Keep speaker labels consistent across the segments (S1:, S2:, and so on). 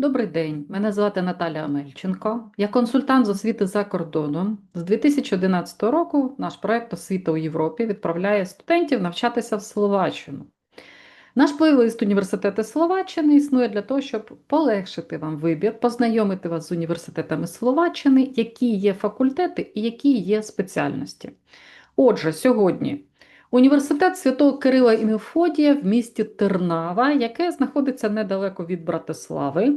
S1: Добрий день, мене звати Наталя Амельченко. Я консультант з освіти за кордоном. З 2011 року наш проект Освіта у Європі відправляє студентів навчатися в Словаччину. Наш плейлист університети Словаччини існує для того, щоб полегшити вам вибір, познайомити вас з університетами Словаччини, які є факультети і які є спеціальності. Отже, сьогодні університет Святого Кирила і Мефодія в місті Тернава, яке знаходиться недалеко від Братислави.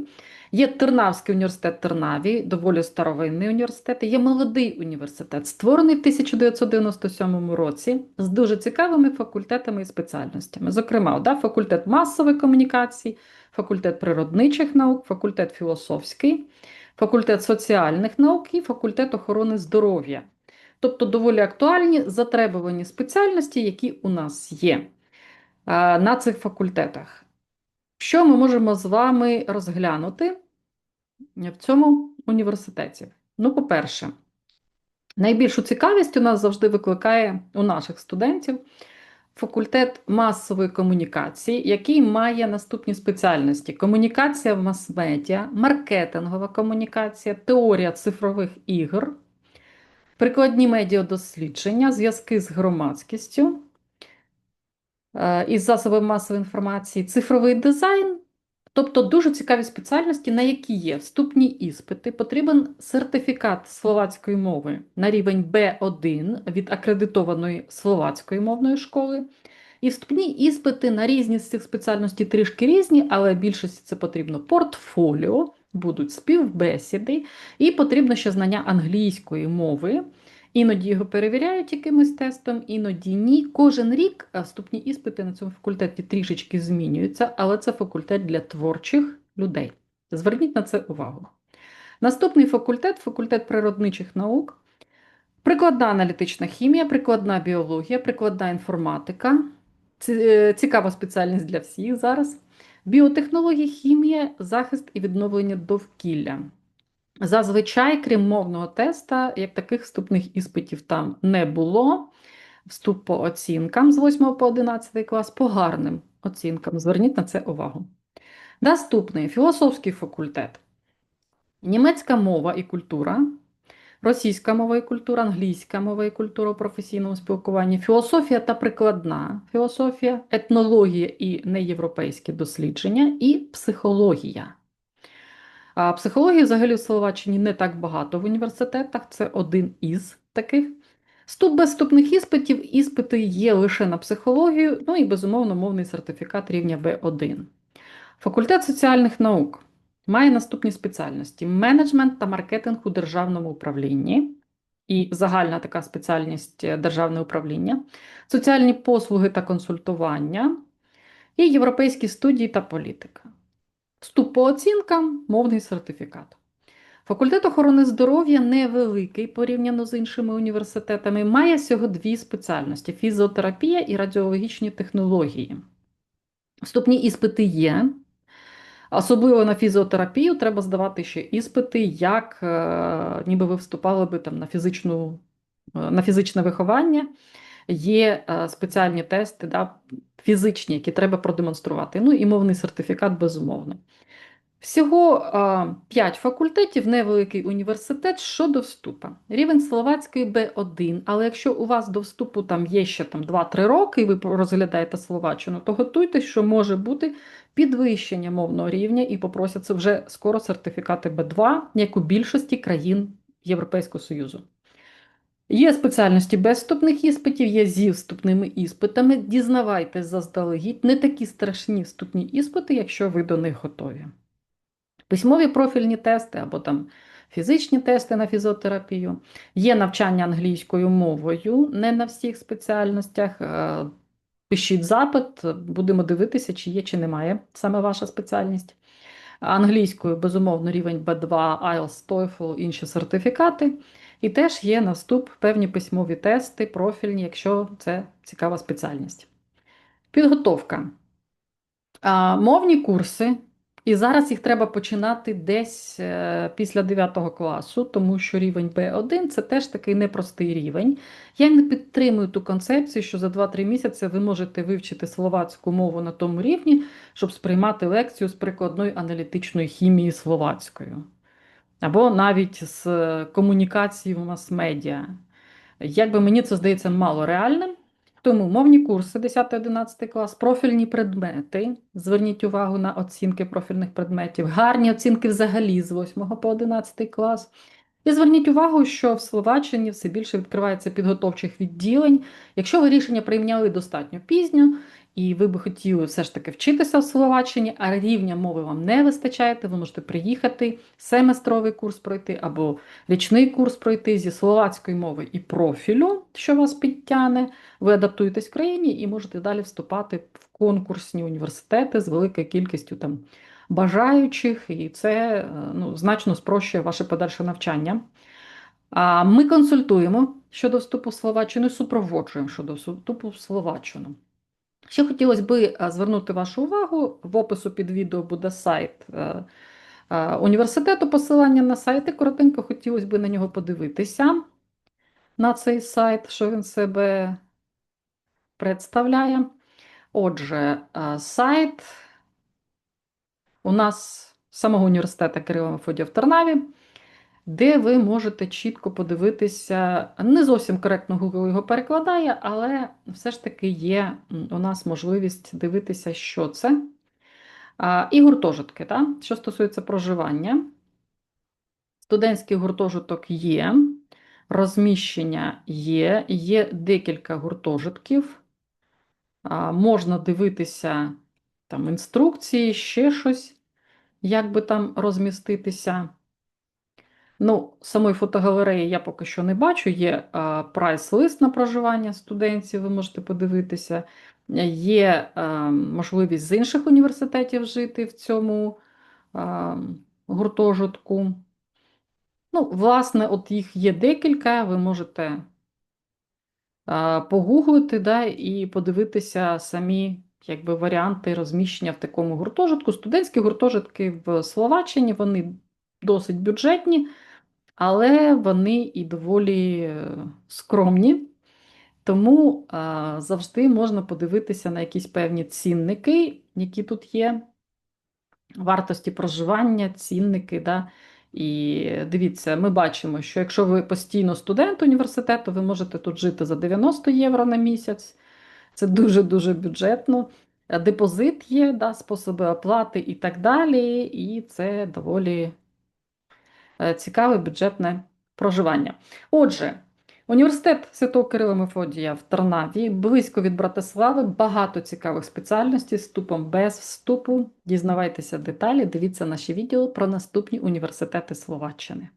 S1: Є Тернавський університет Тернаві, доволі старовинний університет. Є молодий університет, створений в 1997 році з дуже цікавими факультетами і спеціальностями. Зокрема, да, факультет масової комунікації, факультет природничих наук, факультет філософський, факультет соціальних наук і факультет охорони здоров'я. Тобто доволі актуальні затребувані спеціальності, які у нас є на цих факультетах. Що ми можемо з вами розглянути в цьому університеті? Ну, по-перше, найбільшу цікавість у нас завжди викликає у наших студентів факультет масової комунікації, який має наступні спеціальності: комунікація в мас-медіа, маркетингова комунікація, теорія цифрових ігор. Прикладні медіадослідження, зв'язки з громадськістю е, із засобами масової інформації, цифровий дизайн, тобто дуже цікаві спеціальності, на які є вступні іспити. Потрібен сертифікат словацької мови на рівень B1 від акредитованої словацької мовної школи. І вступні іспити на різні з цих спеціальностей трішки різні, але більшості це потрібно портфоліо, будуть співбесіди, і потрібно ще знання англійської мови. Іноді його перевіряють якимось тестом, іноді ні. Кожен рік вступні іспити на цьому факультеті трішечки змінюються, але це факультет для творчих людей. Зверніть на це увагу. Наступний факультет факультет природничих наук, прикладна аналітична хімія, прикладна біологія, прикладна інформатика. Ці- Цікава спеціальність для всіх зараз. Біотехнології, хімія, захист і відновлення довкілля. Зазвичай, крім мовного теста, як таких вступних іспитів там не було. Вступ по оцінкам з 8 по 11 клас по гарним оцінкам. Зверніть на це увагу. Наступний філософський факультет. Німецька мова і культура, російська мова і культура, англійська мова і культура у професійному спілкуванні, філософія та прикладна філософія, етнологія і неєвропейські дослідження, і психологія. А психології взагалі в Словаччині не так багато в університетах, це один із таких. Вступ без вступних іспитів, іспити є лише на психологію, ну і безумовно мовний сертифікат рівня B1. Факультет соціальних наук має наступні спеціальності: менеджмент та маркетинг у державному управлінні. І загальна така спеціальність е, державне управління, соціальні послуги та консультування, і європейські студії та політика. Вступ по оцінкам, мовний сертифікат. Факультет охорони здоров'я невеликий порівняно з іншими університетами, має всього дві спеціальності: фізіотерапія і радіологічні технології. Вступні іспити є. Особливо на фізіотерапію треба здавати ще іспити, як е, ніби ви вступали би там на, фізичну, е, на фізичне виховання. Є е, спеціальні тести, да, фізичні, які треба продемонструвати. Ну і мовний сертифікат, безумовно. Всього е, 5 факультетів, невеликий університет щодо вступу. Рівень словацької Б1, але якщо у вас до вступу там є ще там 2-3 роки, і ви розглядаєте словаччину, то готуйтесь, що може бути підвищення мовного рівня і попросяться вже скоро сертифікати Б2, як у більшості країн Європейського Союзу. Є спеціальності без вступних іспитів, є зі вступними іспитами. Дізнавайтесь заздалегідь, не такі страшні вступні іспити, якщо ви до них готові. Письмові профільні тести або там фізичні тести на фізіотерапію. Є навчання англійською мовою, не на всіх спеціальностях. Е, Пишіть запит, будемо дивитися, чи є, чи немає саме ваша спеціальність. Англійською, безумовно, рівень B2, IELTS, TOEFL, інші сертифікати. І теж є на вступ певні письмові тести, профільні, якщо це цікава спеціальність. Підготовка. Мовні курси І зараз їх треба починати десь е, після 9 класу, тому що рівень B1 це теж такий непростий рівень. Я не підтримую ту концепцію, що за 2-3 місяці ви можете вивчити словацьку мову на тому рівні, щоб сприймати лекцію з прикладної аналітичної хімії словацькою. Або навіть з комунікації в мас-медіа. Якби мені це здається мало реальним. Тому мовні курси 10-11 клас, профільні предмети. Зверніть увагу на оцінки профільних предметів, гарні оцінки взагалі з 8 по 11 клас. І зверніть увагу, що в Словаччині все більше відкривається підготовчих відділень. Якщо ви рішення прийняли достатньо пізньо, і ви би хотіли все ж таки вчитися в Словаччині, а рівня мови вам не вистачає, ви можете приїхати, семестровий курс пройти або річний курс пройти зі словацької мови і профілю, що вас підтягне. Ви адаптуєтесь в країні і можете далі вступати в конкурсні університети з великою кількістю там бажаючих, і це ну, значно спрощує ваше подальше навчання. Ми консультуємо щодо вступу в Словаччину і супроводжуємо щодо вступу в Словаччину. Ще хотілося б звернути вашу увагу, в опису під відео буде сайт е, е, університету, посилання на сайт, і коротенько хотілося б на нього подивитися, на цей сайт, що він себе представляє. Отже, е, сайт у нас самого університету Кирила Мефодія в Тернаві, де ви можете чітко подивитися, не зовсім коректно Google його перекладає, але все ж таки є у нас можливість дивитися, що це. І гуртожитки, так? що стосується проживання. Студентський гуртожиток є, розміщення є, є декілька гуртожитків. Можна дивитися там інструкції, ще щось, як би там розміститися. Ну, самої фотогалереї я поки що не бачу. Є прайс-лист на проживання студентів, ви можете подивитися. Є можливість з інших університетів жити в цьому гуртожитку. Ну, власне, от їх є декілька, ви можете погуглити да, і подивитися самі якби, варіанти розміщення в такому гуртожитку. Студентські гуртожитки в Словаччині вони досить бюджетні, але вони і доволі е, скромні. Тому а, завжди можна подивитися на якісь певні цінники, які тут є, вартості проживання, цінники. Да? І дивіться, ми бачимо, що якщо ви постійно студент університету, ви можете тут жити за 90 євро на місяць. Це дуже-дуже бюджетно. Депозит є, да, способи оплати і так далі. І це доволі е, цікаве бюджетне проживання. Отже. Університет Святого Кирила Мефодія в Тарнаві, близько від Братислави, багато цікавих спеціальностей з вступом без вступу. Дізнавайтеся деталі, дивіться наші відео про наступні університети Словаччини.